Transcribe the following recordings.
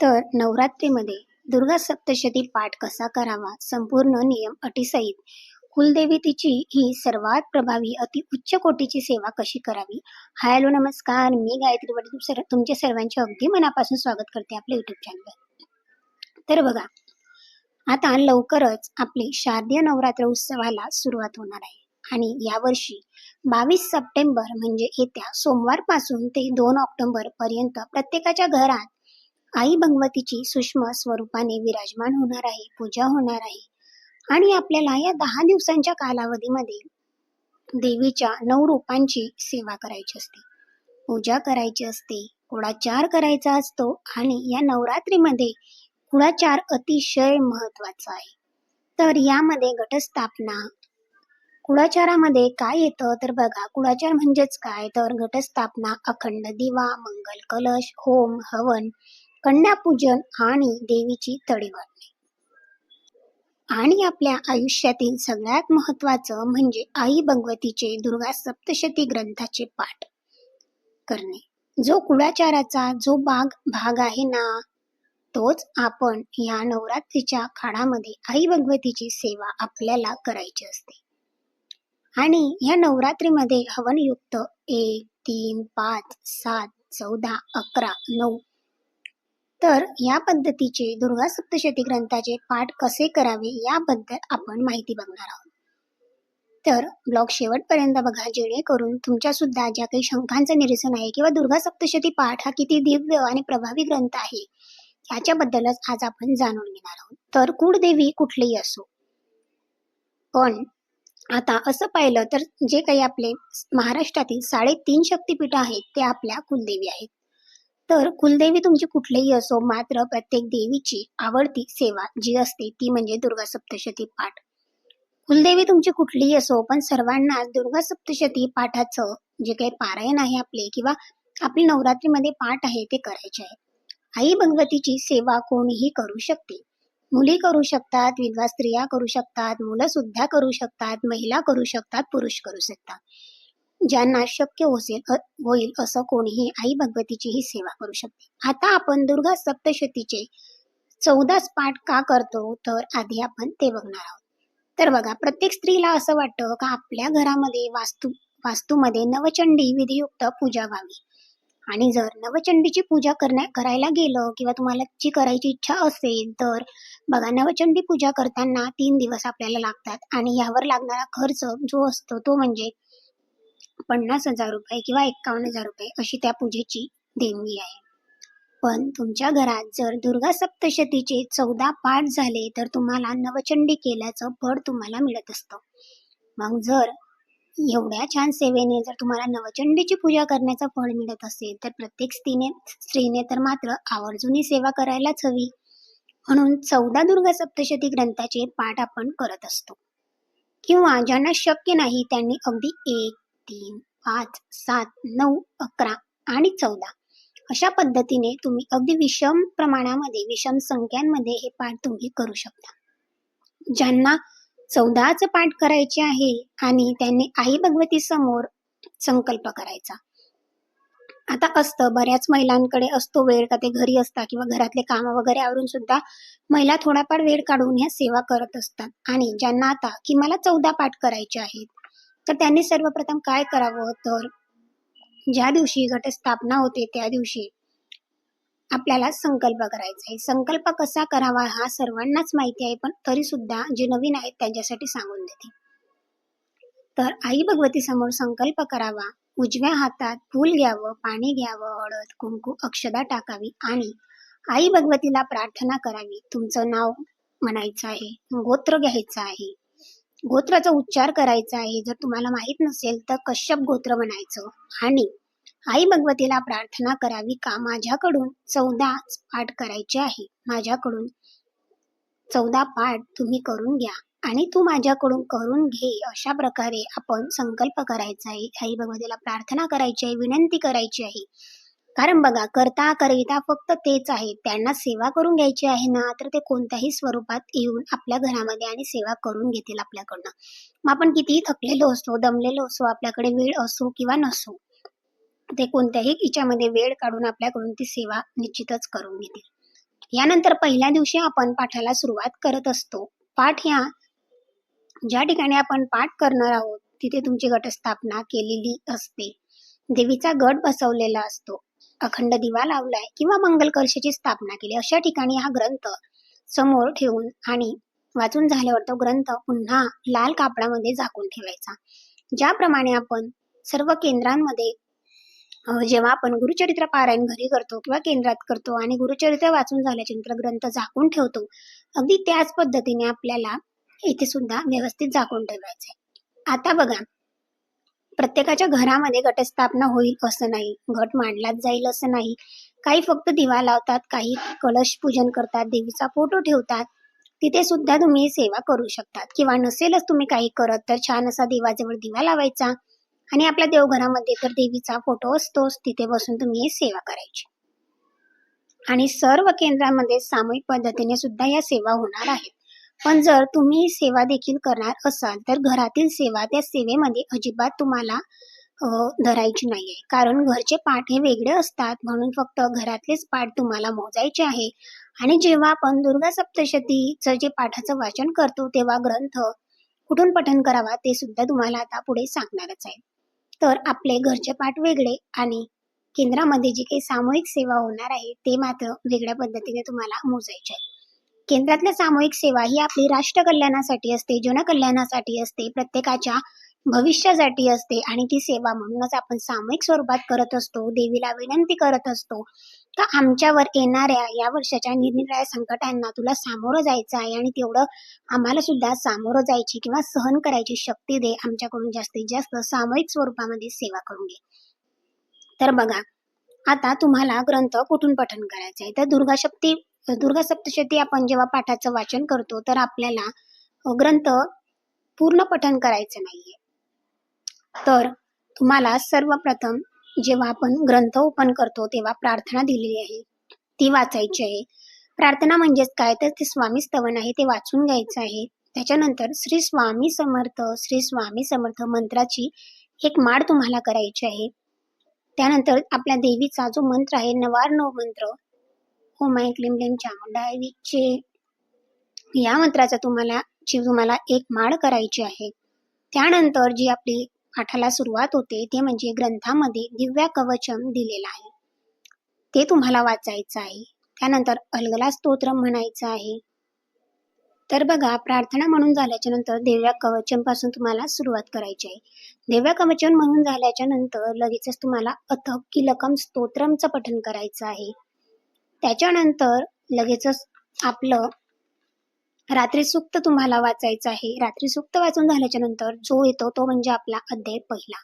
तर नवरात्रीमध्ये दुर्गा सप्तशती पाठ कसा करावा? संपूर्ण नियम अटीसहित. कुलदेवी तिची ही सर्वात प्रभावी अति उच्च कोटीची सेवा कशी करावी? हाय हॅलो नमस्कार. मी गायत्री वडील सर सर्वांचे अगदी मनापासून स्वागत करते आपल्या युट्यूब चॅनलवर तर बघा आता लवकरच आपले शारदीय नवरात्र उत्सवाला सुरुवात होणार आहे. आणि यावर्षी बावीस सप्टेंबर म्हणजे येत्या सोमवारपासून ते दोन ऑक्टोबर पर्यंत प्रत्येकाच्या घरात आई भगवतीची सूक्ष्म स्वरूपाने विराजमान होणार आहे पूजा होणार आहे. आणि आपल्याला या दहा दिवसांच्या कालावधीमध्ये देवीच्या नऊ रूपांची सेवा करायची असते. पूजा करायची असते कुळाचार करायचा असतो आणि या नवरात्रीमध्ये कुळाचार अतिशय महत्त्वाचा आहे. तर यामध्ये घटस्थापना कुळाचारामध्ये काय येतं? तर बघा कुळाचार म्हणजेच काय? तर घटस्थापना अखंड दिवा मंगल कलश होम हवन कन्यापूजन आणि देवीची तळी वाटणे आणि आपल्या आयुष्यातील सगळ्यात महत्वाचं म्हणजे आई भगवतीचे दुर्गा सप्तशती ग्रंथाचे पाठ करणे. जो कुळाचाराचा जो बाग भाग आहे ना तोच आपण या नवरात्रीच्या काळामध्ये आई भगवतीची सेवा आपल्याला करायची असते. आणि या नवरात्रीमध्ये हवनयुक्त एक तीन पाच सात चौदा अकरा नऊ तर या पद्धतीचे दुर्गा सप्तशती ग्रंथाचे पाठ कसे करावे याबद्दल आपण माहिती बघणार आहोत. तर ब्लॉग शेवटपर्यंत बघा जेणेकरून तुमच्या सुद्धा ज्या काही शंकांचं निरसन आहे किंवा दुर्गा सप्तशती पाठ हा किती दिव्य आणि प्रभावी ग्रंथ आहे याच्याबद्दलच आज आपण जाणून घेणार आहोत. तर कुळदेवी कुठलीही असो. पण आता असं पाहिलं तर जे काही आपले महाराष्ट्रातील साडेतीन शक्तिपीठ आहेत ते आपल्या कुलदेवी आहेत. तर कुलदेवी तुमची कुठलीही असो मात्र प्रत्येक देवीची आवडती सेवा जी असते ती म्हणजे दुर्गा सप्तशती पाठ. कुलदेवी तुमची कुठलीही असो पण सर्वांना दुर्गा सप्तशती पाठाचं जे काही पारायण आहे आपले किंवा आपली नवरात्रीमध्ये पाठ आहे ते करायचे आहे. आई भगवतीची सेवा कोणीही करू शकते. मुली करू शकतात विधवा स्त्रिया करू शकतात मुलं सुद्धा करू शकतात महिला करू शकतात पुरुष करू शकतात. ज्यांना शक्य होसेल होईल असं कोणीही आई भगवतीची ही सेवा करू शकते. आता आपण दुर्गा सप्तशतीचे चौदाच पाठ का करतो तर आधी आपण ते बघणार आहोत. तर बघा प्रत्येक स्त्रीला असं वाटतं का आपल्या घरामध्ये वास्तू वास्तूमध्ये नवचंडी विधियुक्त पूजा व्हावी. आणि जर नवचंडीची पूजा करण्या करायला गेलं किंवा तुम्हाला जी करायची इच्छा असेल तर बघा नवचंडी पूजा करताना तीन दिवस आपल्याला लागतात. आणि यावर लागणारा खर्च जो असतो तो म्हणजे पन्नास हजार रुपये किंवा एक्कावन्न हजार रुपये अशी त्या पूजेची देणगी आहे. पण तुमच्या घरात जर दुर्गा सप्तशतीचे चौदा पाठ झाले तर तुम्हाला नवचंडी केल्याचं फळ तुम्हाला मिळत असतं. मग जर एवढ्या छान सेवेने जर तुम्हाला नवचंडीची पूजा करण्याचं फळ मिळत असेल तर प्रत्येक स्त्रीने स्त्रीने तर मात्र आवर्जून सेवा करायलाच हवी. म्हणून चौदा दुर्गा सप्तशती ग्रंथाचे पाठ आपण करत असतो. किंवा ज्यांना शक्य नाही त्यांनी अगदी एक तीन पाच सात नऊ अकरा आणि चौदा. अशा पद्धतीने तुम्ही अगदी विषम प्रमाणामध्ये विषम संख्यांमध्ये हे पाठ तुम्ही करू शकता. ज्यांना चौदाच पाठ करायचे आहे आणि त्यांनी आई भगवती समोर संकल्प करायचा. आता असतं बऱ्याच महिलांकडे असतो वेळ का ते घरी असतात किंवा घरातले काम वगैरे आवरून सुद्धा महिला थोडाफार वेळ काढून ह्या सेवा करत असतात. आणि ज्यांना आता की मला चौदा पाठ करायचे आहेत तर त्यांनी सर्वप्रथम काय करावं तर ज्या दिवशी घटस्थापना होते त्या दिवशी आपल्याला संकल्प करायचा आहे. संकल्प कसा करावा हा सर्वांनाच माहिती आहे पण तरी सुद्धा जे नवीन आहेत त्यांच्यासाठी सांगून देते. तर आई भगवती समोर संकल्प करावा. उजव्या हातात फूल घ्यावं पाणी घ्यावं हळद कुंकू अक्षदा टाकावी आणि आई भगवतीला प्रार्थना करावी. तुमचं नाव म्हणायचं आहे गोत्र घ्यायचं आहे. गोत्राचा उच्चार करायचा आहे. जर तुम्हाला माहीत नसेल तर कश्यप गोत्र म्हणायचं. आणि आई भगवतीला प्रार्थना करावी का? माझ्याकडून चौदा पाठ करायचे आहे. माझ्याकडून चौदा पाठ तुम्ही करून घ्या. आणि तू माझ्याकडून करून घे. अशा प्रकारे आपण संकल्प करायचा आहे. आई भगवतीला प्रार्थना करायची आहे. विनंती करायची आहे. कारण बघा करता करिता फक्त तेच आहे. त्यांना सेवा करून घ्यायची आहे ना तर ते कोणत्याही स्वरूपात येऊन आपल्या घरामध्ये आणि सेवा करून घेतील आपल्याकडनं. मग आपण कितीही थकलेलो असतो दमलेलो असो आपल्याकडे वेळ असो किंवा नसो ते कोणत्याही हिच्यामध्ये वेळ काढून आपल्याकडून ती सेवा निश्चितच करून घेतील. यानंतर पहिल्या दिवशी आपण पाठाला सुरुवात करत असतो. पाठ ह्या ज्या ठिकाणी आपण पाठ करणार आहोत तिथे तुमची गटस्थापना केलेली असते. देवीचा गट बसवलेला असतो. अखंड दिवा लावलाय किंवा मंगल कलशाची स्थापना केली अशा ठिकाणी हा ग्रंथ समोर ठेवून आणि वाचून झाल्यावर तो ग्रंथ पुन्हा लाल कापडामध्ये झाकून ठेवायचा. ज्याप्रमाणे आपण सर्व केंद्रांमध्ये जेव्हा आपण गुरुचरित्र पारायण घरी करतो किंवा केंद्रात करतो आणि गुरुचरित्र वाचून झाल्याच्यानंतर ग्रंथ झाकून ठेवतो अगदी त्याच पद्धतीने आपल्याला इथे सुद्धा व्यवस्थित झाकून ठेवायचे आता बघा प्रत्येकाच्या घरामध्ये घटस्थापना होईल असं नाही. घट मांडलाच जाईल असं नाही. काही फक्त दिवा लावतात काही कलश पूजन करतात देवीचा फोटो ठेवतात. तिथे सुद्धा तुम्ही सेवा करू शकतात. किंवा नसेलच तुम्ही काही करत तर छान असा देवाजवळ दिवा लावायचा. आणि आपल्या देवघरामध्ये तर देवीचा फोटो असतोच. तिथे बसून तुम्ही सेवा करायची. आणि सर्व केंद्रामध्ये सामूहिक पद्धतीने सुद्धा या सेवा होणार आहेत. पण जर तुम्ही सेवा देखील करणार असाल तर घरातील सेवा त्या सेवेमध्ये अजिबात तुम्हाला धरायची नाही आहे कारण घरचे पाठ हे वेगळे असतात म्हणून फक्त घरातलेच पाठ तुम्हाला मोजायचे आहे. आणि जेव्हा आपण दुर्गा सप्तशतीचं जे पाठाचं वाचन करतो तेव्हा ग्रंथ कुठून पठन करावा ते सुद्धा तुम्हाला आता पुढे सांगणारच आहे. तर आपले घरचे पाठ वेगळे आणि केंद्रामध्ये जी काही सामूहिक सेवा होणार आहे ते मात्र वेगळ्या पद्धतीने तुम्हाला मोजायचे आहे. केंद्रातल्या सामूहिक सेवा ही आपली राष्ट्र कल्याणासाठी असते जनकल्याणासाठी असते प्रत्येकाच्या भविष्यासाठी असते आणि ती सेवा म्हणूनच आपण सामूहिक स्वरूपात करत असतो देवीला विनंती करत असतो. तर आमच्यावर येणाऱ्या या वर्षाच्या निरनिराळ्या संकटांना तुला सामोरं जायचं आहे आणि तेवढं आम्हाला सुद्धा सामोरं जायची किंवा सहन करायची शक्ती दे आमच्याकडून जास्तीत जास्त सामूहिक स्वरूपामध्ये सेवा करून घे. तर बघा आता तुम्हाला ग्रंथ कुठून पठन करायचा आहे? तर दुर्गाशक्ती दुर्गा सप्तशती आपण जेव्हा पाठाचं वाचन करतो तर आपल्याला ग्रंथ पूर्ण पठन करायचं नाहीये. तर तुम्हाला सर्वप्रथम जेव्हा आपण ग्रंथ ओपन करतो तेव्हा प्रार्थना दिलेली आहे. ती वाचायची आहे. प्रार्थना म्हणजेच काय? तर ते स्वामी स्तवन आहे ते वाचून घ्यायचं आहे. त्याच्यानंतर श्री स्वामी समर्थ श्री स्वामी समर्थ मंत्राची एक माळ तुम्हाला करायची आहे. त्यानंतर आपल्या देवीचा जो मंत्र आहे नवार नव मंत्र ओम ऐं क्लिम क्लीं चामुंडाय या मंत्राचा तुम्हाला जी तुम्हाला एक माळ करायची आहे. त्यानंतर जी आपली पाठाला सुरुवात होते ते म्हणजे ग्रंथामध्ये दिव्या कवचम दिलेलं आहे. ते तुम्हाला वाचायचं आहे. त्यानंतर अलगला स्तोत्र म्हणायचं आहे. तर बघा प्रार्थना म्हणून झाल्याच्यानंतर देव्या कवचनपासून तुम्हाला सुरुवात करायची आहे. देव्या कवचन म्हणून झाल्याच्यानंतर लगेचच तुम्हाला अथक किलकम स्तोत्रमचं पठण करायचं आहे. त्याच्यानंतर लगेचच आपलं रात्री सुक्त तुम्हाला वाचायचं आहे. रात्री सुक्त वाचून झाल्याच्यानंतर जो येतो तो म्हणजे आपला अध्याय पहिला.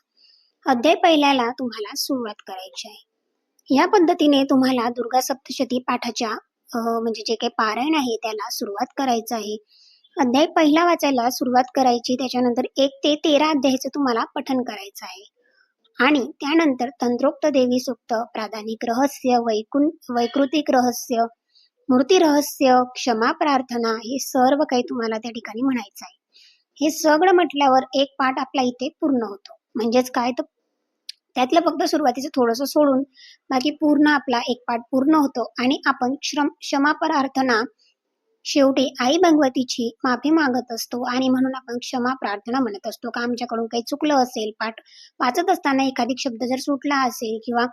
अध्याय पहिल्याला तुम्हाला सुरुवात करायची आहे. या पद्धतीने तुम्हाला दुर्गा सप्तशती पाठाच्या अं, म्हणजे जे काही पारायण आहे त्याला सुरुवात करायचं आहे. अध्याय पहिला वाचायला सुरुवात करायची त्याच्यानंतर एक ते तेरा अध्यायाचं तुम्हाला पठन करायचं आहे. आणि त्यानंतर तंत्रोक्त देवी सुक्त प्राधानिक रहस्य वैकुं वैकृतिक रहस्य मूर्ती रहस्य क्षमा प्रार्थना हे सर्व काही तुम्हाला त्या ठिकाणी म्हणायचं आहे. हे सगळं म्हटल्यावर एक पाठ आपला इथे पूर्ण होतो. म्हणजेच काय तर त्यातलं फक्त सुरुवातीचं थोडंसं सोडून बाकी पूर्ण आपला एक पाठ पूर्ण होतो आणि आपण श्रम क्षमा प्रार्थना शेवटी आई भगवतीची माफी मागत असतो आणि म्हणून आपण क्षमा प्रार्थना म्हणत असतो. का आमच्याकडून काही चुकलं असेल पाठ वाचत असताना एखादी शब्द जर सुटला असेल किंवा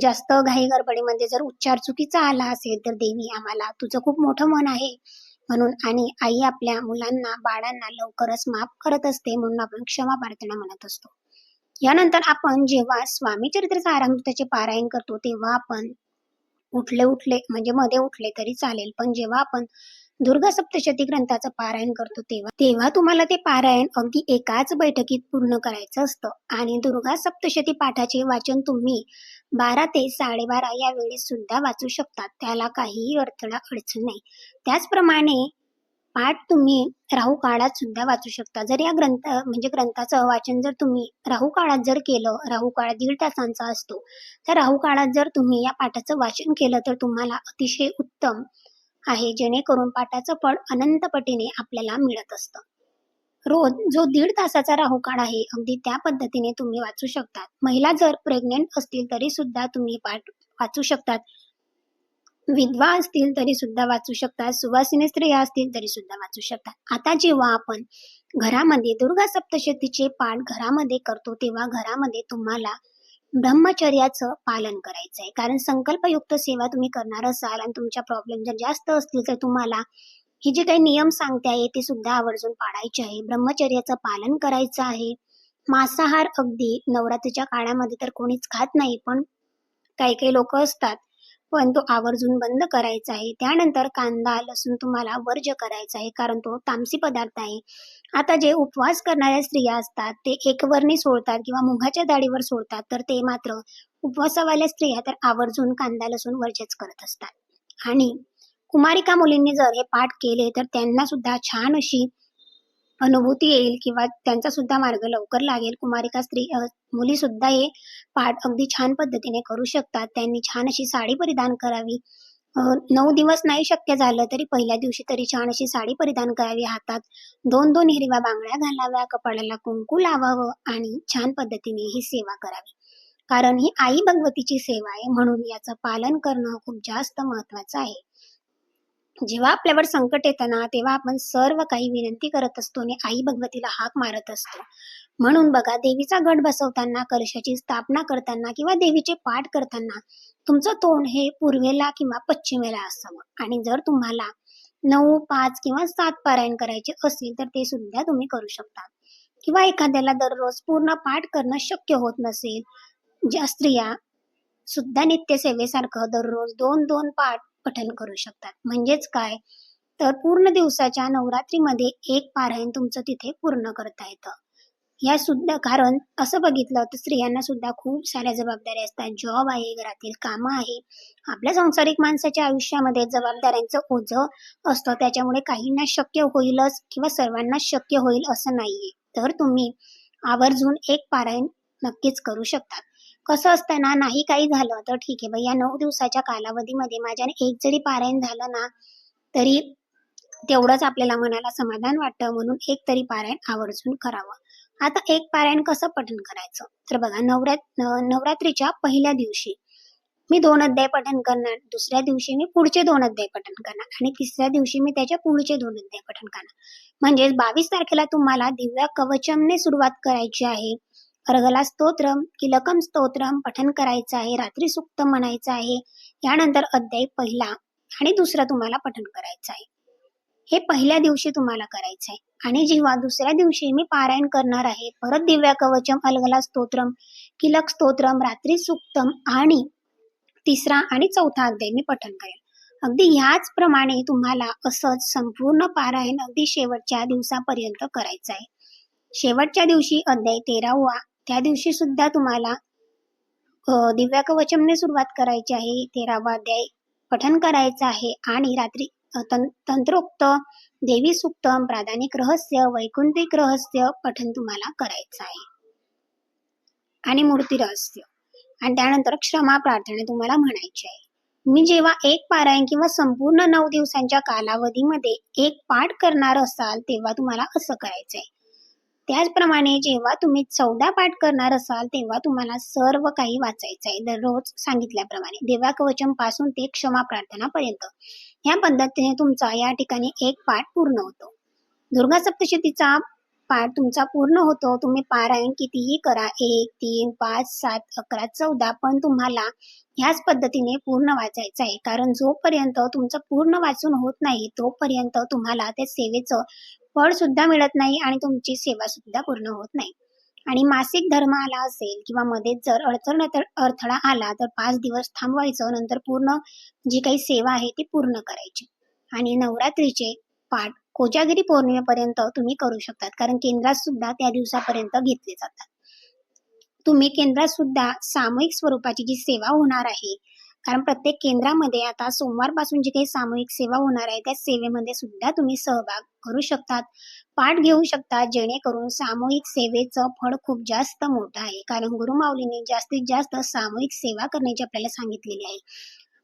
जास्त घाई गडबडीमध्ये जर उच्चार चुकीचा आला असेल तर देवी आम्हाला तुझं खूप मोठं मन आहे. म्हणून आणि आई आपल्या मुलांना बाळांना लवकरच माफ करत असते म्हणून आपण क्षमा प्रार्थना म्हणत असतो. यानंतर आपण जेव्हा स्वामी चरित्र सारामृताचे पारायण करतो तेव्हा आपण उठले उठले. म्हणजे मध्ये उठले तरी चालेल. पण जेव्हा आपण दुर्गा सप्तशती ग्रंथाचं पारायण करतो तेव्हा तेव्हा तुम्हाला ते पारायण अगदी एकाच बैठकीत पूर्ण करायचं असतं. आणि दुर्गा सप्तशती पाठाचे वाचन तुम्ही बारा ते साडेबारा या वेळेत सुद्धा वाचू शकतात. त्याला काहीही अडथळा अडचण नाही. त्याचप्रमाणे पाठ तुम्ही राहू काळात सुद्धा वाचू शकता. जर या ग्रंथ म्हणजे ग्रंथाचं वाचन जर तुम्ही राहू काळात जर केलं राहू काळ दीड तासांचा असतो तर राहू काळात जर तुम्ही या पाठाचं वाचन केलं तर तुम्हाला अतिशय उत्तम आहे. जेणेकरून पाठाचं फळ अनंत पटीने आपल्याला मिळत असतं. रोज जो दीड तासाचा राहू काळ आहे अगदी त्या पद्धतीने तुम्ही वाचू शकतात. महिला जर प्रेग्नेंट असतील तरी सुद्धा तुम्ही पाठ वाचू शकतात. विधवा असतील तरी सुद्धा वाचू शकतात. सुवासिनी स्त्रिया असतील तरी सुद्धा वाचू शकतात. आता जेव्हा आपण घरामध्ये दुर्गा सप्तशतीचे पाठ घरामध्ये करतो तेव्हा घरामध्ये तुम्हाला ब्रह्मचर्याचं पालन करायचं आहे. कारण संकल्पयुक्त सेवा तुम्ही करणार असाल आणि तुमच्या प्रॉब्लेम जर जास्त असतील तर तुम्हाला हे जे काही नियम सांगते आहे ते सुद्धा आवर्जून पाळायचे आहे. ब्रह्मचर्याचं पालन करायचं आहे. मांसाहार अगदी नवरात्रीच्या काळामध्ये तर कोणीच खात नाही पण काही काही लोक असतात. पण तो आवर्जून बंद करायचा आहे. त्यानंतर कांदा लसूण तुम्हाला वर्ज्य करायचा आहे कारण तो तामसी पदार्थ आहे. आता जे उपवास करणाऱ्या स्त्रिया असतात ते एकवर्णी सोडतात किंवा मुगाच्या डाळीवर सोडतात तर ते मात्र उपवासावाल्या स्त्रिया तर आवर्जून कांदा लसूण वर्जच करत असतात. आणि कुमारिका मुलींनी जर हे पाठ केले तर त्यांना सुद्धा छान अशी अनुभूती येईल किंवा त्यांचा सुद्धा मार्ग लवकर लागेल. कुमारिका स्त्री मुली सुद्धा हे पाठ अगदी छान पद्धतीने करू शकतात. त्यांनी छान अशी साडी परिधान करावी. नऊ दिवस नाही शक्य झालं तरी पहिल्या दिवशी तरी छान अशी साडी परिधान करावी. हातात दोन दोन हिरव्या बांगड्या घालाव्या कपाळाला कुंकू लावावं आणि छान पद्धतीने ही सेवा करावी. कारण ही आई भगवतीची सेवा आहे म्हणून याचं पालन करणं खूप जास्त महत्वाचं आहे. जेव्हा आपल्यावर संकट येतं ना तेव्हा आपण सर्व काही विनंती करत असतो आणि आई भगवतीला हाक मारत असतो. म्हणून बघा देवीचा गट बसवताना कलशाची स्थापना करताना किंवा देवीचे पाठ करताना तुमचं तोंड हे पूर्वेला किंवा पश्चिमेला असावं. आणि जर तुम्हाला नऊ पाच किंवा सात पारायण करायचे असेल तर ते सुद्धा तुम्ही करू शकता. किंवा एखाद्याला दररोज पूर्ण पाठ करणं शक्य होत नसेल ज्या स्त्रिया सुद्धा नित्यसेवेसारखं दररोज दोन दोन पाठ पठन करू शकतात. म्हणजेच काय? तर पूर्ण दिवसाच्या नवरात्रीमध्ये एक पारायण तुमचं तिथे पूर्ण करता येतं. या सुद्धा कारण असं बघितलं तर स्त्रियांना सुद्धा खूप साऱ्या जबाबदाऱ्या असतात. जॉब आहे घरातील कामं आहे. आपल्या सांसारिक माणसाच्या आयुष्यामध्ये जबाबदाऱ्यांचं ओझं असतं. त्याच्यामुळे काहींना शक्य होईलच किंवा सर्वांना शक्य होईल असं नाहीये. तर तुम्ही आवर्जून एक पारायण नक्कीच करू शकतात कसं असतं ना नाही काही झालं तर ठीक आहे. बाई या नऊ दिवसाच्या कालावधीमध्ये माझ्याने एक जरी पारायण झालं ना तरी तेवढंच आपल्याला मनाला समाधान वाटतं. म्हणून एक तरी पारायण आवर्जून करावं. आता एक पारायण कसं पठण करायचं? तर बघा नवरात नवरात्रीच्या पहिल्या दिवशी मी दोन अध्याय पठण करणार. दुसऱ्या दिवशी मी पुढचे दोन अध्याय पठण करणार. आणि तिसऱ्या दिवशी मी त्याच्या पुढचे दोन अध्याय पठण करणार. म्हणजेच बावीस तारखेला तुम्हाला दिव्या कवचमने सुरुवात करायची आहे. अर्गला स्तोत्रम किलकम स्तोत्रम पठन करायचं आहे रात्री सुक्त म्हणायचं आहे. यानंतर अध्याय पहिला आणि दुसरा तुम्हाला पठन करायचं आहे. हे पहिल्या दिवशी तुम्हाला करायचं आहे. आणि जेव्हा दुसऱ्या दिवशी मी पारायण करणार आहे परत दिव्या कवचम अलगला स्तोत्रम किलक स्तोत्रम रात्री सुक्तम आणि तिसरा आणि चौथा अध्याय मी पठन करेल अगदी ह्याच प्रमाणे तुम्हाला असंच संपूर्ण पारायण अगदी शेवटच्या दिवसापर्यंत करायचं आहे. शेवटच्या दिवशी अध्याय तेरावा त्या दिवशी सुद्धा तुम्हाला दिव्या कवचमने सुरुवात करायची आहे. तेरावा अध्याय पठन करायचं आहे. आणि रात्री तं- तंत्रोक्त देवी सुक्तम प्राधानिक रहस्य वैकुंठिक रहस्य पठन तुम्हाला करायचं आहे. आणि मूर्ती रहस्य. आणि त्यानंतर क्षमा प्रार्थना तुम्हाला म्हणायची आहे. मी जेव्हा एक पारायण किंवा संपूर्ण नऊ दिवसांच्या कालावधीमध्ये एक पाठ करणार असाल तेव्हा तुम्हाला असं करायचं आहे. त्याचप्रमाणे जेव्हा तुम्ही चौदा पाठ करणार असाल तेव्हा तुम्हाला सर्व काही वाचायचं आहे. दररोज सांगितल्याप्रमाणे. देवाकवचनपासून ते क्षमा प्रार्थनापर्यंत या पद्धतीने तुमचा या ठिकाणी एक पाठ पूर्ण होतो. दुर्गा सप्तशतीचा पाठ तुमचा पूर्ण होतो. तुम्ही पारायण कितीही करा. एक तीन पाच सात अकरा चौदा पण तुम्हाला ह्याच पद्धतीने पूर्ण वाचायचं आहे. कारण जोपर्यंत तुमचं पूर्ण वाचून होत नाही तोपर्यंत तुम्हाला त्या सेवेचं फळ सुद्धा मिळत नाही आणि तुमची सेवा सुद्धा पूर्ण होत नाही. आणि मासिक धर्म आला असेल किंवा मध्येच जर अडचण अडथळा आला तर पाच दिवस थांबवायचं नंतर पूर्ण जी काही सेवा आहे ती पूर्ण करायची. आणि नवरात्रीचे पाठ कोजागिरी पौर्णिमेपर्यंत तुम्ही करू शकतात कारण केंद्रात सुद्धा त्या दिवसापर्यंत घेतले जातात. तुम्ही केंद्रात सुद्धा सामूहिक स्वरूपाची जी सेवा होणार आहे कारण प्रत्येक केंद्रामध्ये आता सोमवारपासून जी काही सामूहिक सेवा होणार आहे त्या सेवेमध्ये सुद्धा तुम्ही सहभाग करू शकतात पाठ घेऊ शकतात जेणेकरून सामूहिक सेवेचं फळ खूप जास्त मोठं आहे. कारण गुरुमाऊलीने जास्तीत जास्त सामूहिक सेवा करण्याची आपल्याला सांगितलेली आहे.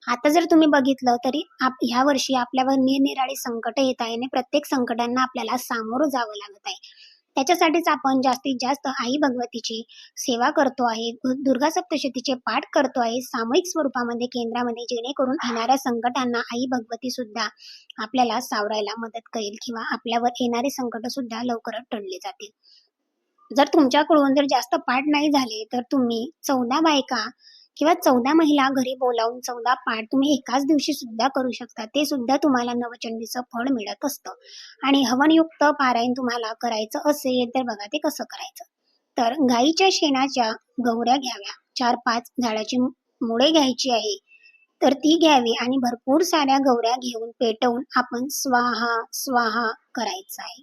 आता जर तुम्ही बघितलं तरी आप ह्या वर्षी आपल्यावर निरनिराळी संकट येत आहे आणि प्रत्येक संकटांना आपल्याला सामोरं जावं लागत आहे. त्याच्यासाठीच आपण जास्तीत जास्त आई भगवतीची सेवा करतो आहे दुर्गा सप्तशतीचे पाठ करतो आहे सामूहिक स्वरूपामध्ये केंद्रामध्ये जेणेकरून येणाऱ्या संकटांना आई भगवती सुद्धा आपल्याला सावरायला मदत करेल किंवा आपल्यावर येणारे संकट सुद्धा लवकरच टळले जातील. जर तुमच्याकडून जर जास्त पाठ नाही झाले तर तुम्ही चौदा बायका किंवा चौदा महिला घरी बोलावून चौदा पाठ तुम्ही एकाच दिवशी सुद्धा करू शकता. ते सुद्धा तुम्हाला नवचंडीचं फळ मिळत असतं. आणि हवनयुक्त पारायण तुम्हाला करायचं असेल तर बघा ते कसं करायचं. तर गाईच्या शेणाच्या गौऱ्या घ्याव्या. चार पाच झाडाची मुळे घ्यायची आहे. तर ती घ्यावी आणि भरपूर साऱ्या गौऱ्या घेऊन पेटवून आपण स्वाहा स्वाहा करायचं आहे.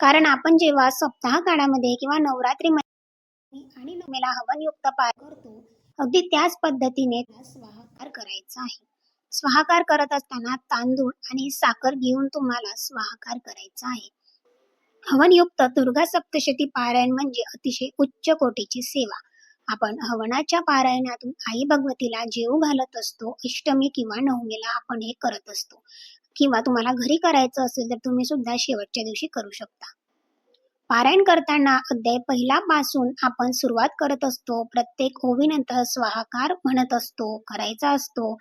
कारण आपण जेव्हा सप्ताह काळामध्ये किंवा नवरात्रीमध्ये आणि नवमीला हवनयुक्त पार करतो अगदी त्याच पद्धतीने स्वाहाकार करायचा आहे. स्वाहाकार करत असताना तांदूळ आणि साखर घेऊन तुम्हाला स्वाहाकार करायचा आहे. हवनयुक्त दुर्गा सप्तशती पारायण म्हणजे अतिशय उच्च कोटीची सेवा. आपण हवनाच्या पारायणातून आई भगवतीला जेव घालत असतो अष्टमी किंवा नवमीला आपण हे करत असतो. किंवा तुम्हाला घरी करायचं असेल तर तुम्ही सुद्धा शेवटच्या दिवशी करू शकता. पारायण करताना अध्याय पहिला पासून आपण सुरुवात करत असतो. प्रत्येक ओवीनंतर स्वाहाकार म्हणत असतो करायचा असतो.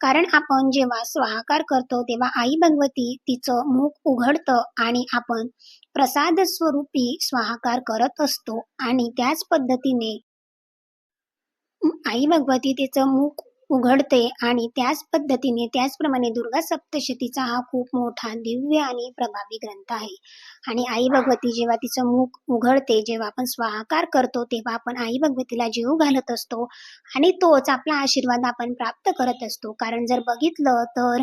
कारण आपण जेव्हा स्वाहाकार करतो तेव्हा आई भगवती तिचं मुख उघडतं आणि आपण प्रसाद स्वरूपी स्वाहाकार करत असतो. आणि त्याच पद्धतीने आई भगवती तिचं मुख उघडते आणि त्याच पद्धतीने त्याचप्रमाणे दुर्गा सप्तशतीचा हा खूप मोठा दिव्य आणि प्रभावी ग्रंथ आहे. आणि आई भगवती जेव्हा तिचं मुख उघडते जेव्हा आपण स्वाहाकार करतो तेव्हा आपण आई भगवतीला जीव घालत असतो आणि तोच आपला आशीर्वाद आपण प्राप्त करत असतो. कारण जर बघितलं तर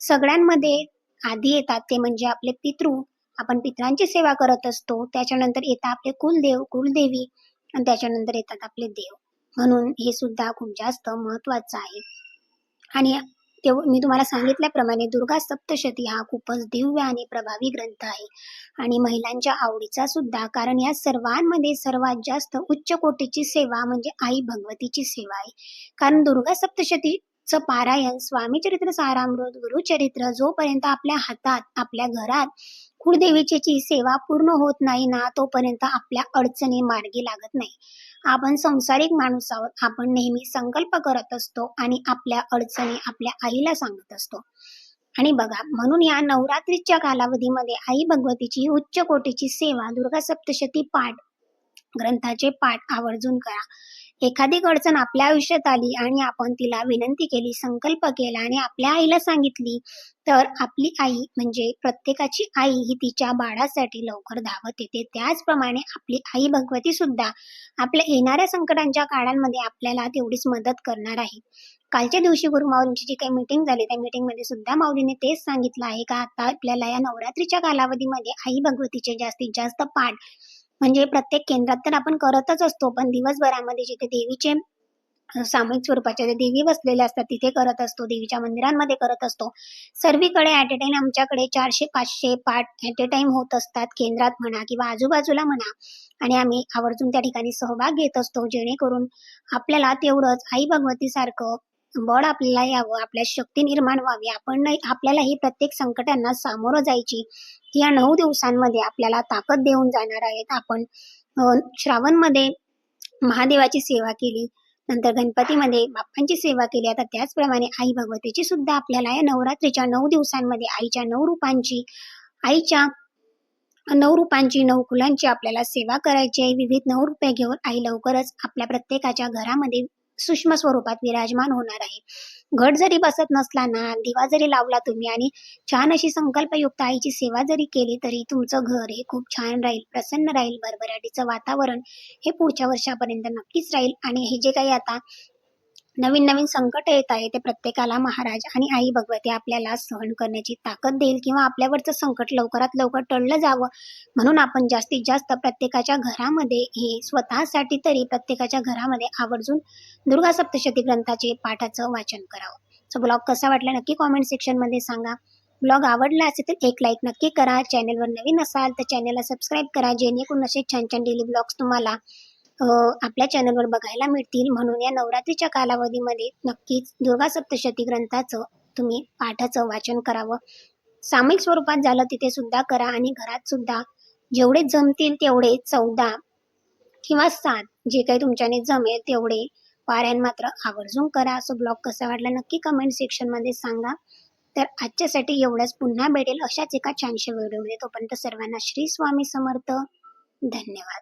सगळ्यांमध्ये आधी येतात ते म्हणजे आपले पितृ. आपण पितरांची सेवा करत असतो. त्याच्यानंतर येतात आपले कुलदेव कुलदेवी. आणि त्याच्यानंतर येतात आपले देव. म्हणून हे सुद्धा खूप जास्त महत्वाचं आहे. आणि तेव्हा मी तुम्हाला सांगितल्याप्रमाणे दुर्गा सप्तशती हा खूपच दिव्य आणि प्रभावी ग्रंथ आहे. आणि महिलांच्या आवडीचा सुद्धा कारण या सर्वांमध्ये सर्वात जास्त उच्च कोटीची सेवा म्हणजे आई भगवतीची सेवा आहे. कारण दुर्गा सप्तशतीचं पारायण स्वामी चरित्र सारामृत गुरुचरित्र जोपर्यंत आपल्या हातात आपल्या घरात कुळदेवीची सेवा पूर्ण होत नाही ना तोपर्यंत आपल्या अडचणी मार्गी लागत नाही. आपण संसारिक माणूस आहोत. आपण नेहमी संकल्प करत असतो आणि आपल्या अडचणी आपल्या आईला सांगत असतो. आणि बघा म्हणून या नवरात्रीच्या कालावधीमध्ये आई भगवतीची उच्च कोटीची सेवा दुर्गा सप्तशती पाठ ग्रंथाचे पाठ आवर्जून करा. एखादी अडचण आपल्या आयुष्यात आली आणि आपण तिला विनंती केली संकल्प केला आणि आपल्या आईला सांगितली तर आपली आई म्हणजे प्रत्येकाची आई ही तिच्या बाळासाठी लवकर धावत येते. त्याचप्रमाणे आपली आई भगवती सुद्धा आपल्या येणाऱ्या संकटांच्या काळांमध्ये आपल्याला तेवढीच मदत करणार आहे. कालच्या दिवशी गुरुमाऊलींची जी काही मीटिंग झाली त्या मीटिंगमध्ये सुद्धा माऊलीने तेच सांगितलं आहे का आता आपल्याला या नवरात्रीच्या कालावधीमध्ये आई भगवतीचे जास्तीत जास्त पाठ म्हणजे प्रत्येक केंद्रात तर आपण करतच असतो पण दिवसभरामध्ये जिथे देवीचे सामूहिक स्वरूपाच्या ज्या देवी बसलेल्या असतात तिथे करत असतो देवीच्या मंदिरांमध्ये करत असतो. सर्वीकडे ॲट ए टाइम आमच्याकडे चारशे पाचशे पाठ ॲट ए टाइम होत असतात केंद्रात म्हणा किंवा आजूबाजूला म्हणा. आणि आम्ही आवर्जून त्या ठिकाणी सहभाग घेत असतो जेणेकरून आपल्याला तेवढंच आई भगवतीसारखं बळ आपल्याला यावं आपल्या शक्ती निर्माण व्हावी. आपण नाही आपल्यालाही प्रत्येक संकटांना सामोरं जायची या नऊ दिवसांमध्ये आपल्याला ताकद देऊन जाणार आहेत आपण. श्रावणमध्ये महादेवाची सेवा केली नंतर गणपतीमध्ये बाप्पांची सेवा केली. आता त्याचप्रमाणे आई भगवतीची सुद्धा आपल्याला या नवरात्रीच्या नऊ दिवसांमध्ये आईच्या नऊ रूपांची आईच्या नऊ रूपांची नऊ फुलांची आपल्याला सेवा करायची आहे. विविध नऊ रुपये घेऊन आई लवकरच आपल्या प्रत्येकाच्या घरामध्ये सूक्ष्म स्वरूपात विराजमान होणार आहे. घट जरी बसत नसला ना दिवा जरी लावला तुम्ही आणि छान अशी संकल्पयुक्त आईची सेवा जरी केली तरी तुमचं घर हे खूप छान राहील प्रसन्न राहील भरभराटीचं वातावरण हे पुढच्या वर्षापर्यंत नक्कीच राहील. आणि हे जे काही आता नवीन नवीन संकट येत आहे ते प्रत्येकाला महाराज आणि आई भगवती आपल्याला सहन करण्याची ताकद देईल किंवा आपल्यावरचं संकट लवकरात लवकर टळलं जावं. म्हणून आपण जास्तीत जास्त प्रत्येकाच्या घरामध्ये हे स्वतःसाठी तरी प्रत्येकाच्या घरामध्ये आवर्जून दुर्गा सप्तशती ग्रंथाचे पाठाचं वाचन करावं. सो ब्लॉग कसा वाटला नक्की कॉमेंट सेक्शनमध्ये सांगा. ब्लॉग आवडला असेल तर एक लाईक नक्की करा. चॅनलवर नवीन असाल तर चॅनलला सबस्क्राईब करा. जेणेकरून असे छान छान डेली ब्लॉग्स तुम्हाला आपल्या चॅनलवर बघायला मिळतील. म्हणून या नवरात्रीच्या कालावधीमध्ये नक्कीच दुर्गा सप्तशती ग्रंथाचं तुम्ही पाठाचं वाचन करावं. सामूहिक स्वरूपात झालं तिथे सुद्धा करा आणि घरात सुद्धा जेवढे जमतील तेवढे चौदा किंवा सात जे काही तुमच्याने जमेल तेवढे पारायण मात्र आवर्जून करा. असं ब्लॉग कसा वाटला नक्की कमेंट सेक्शनमध्ये सांगा. तर आजच्यासाठी एवढंच. पुन्हा भेटेल अशाच एका छानशा व्हिडिओमध्ये तोपर्यंत सर्वांना श्री स्वामी समर्थ. धन्यवाद.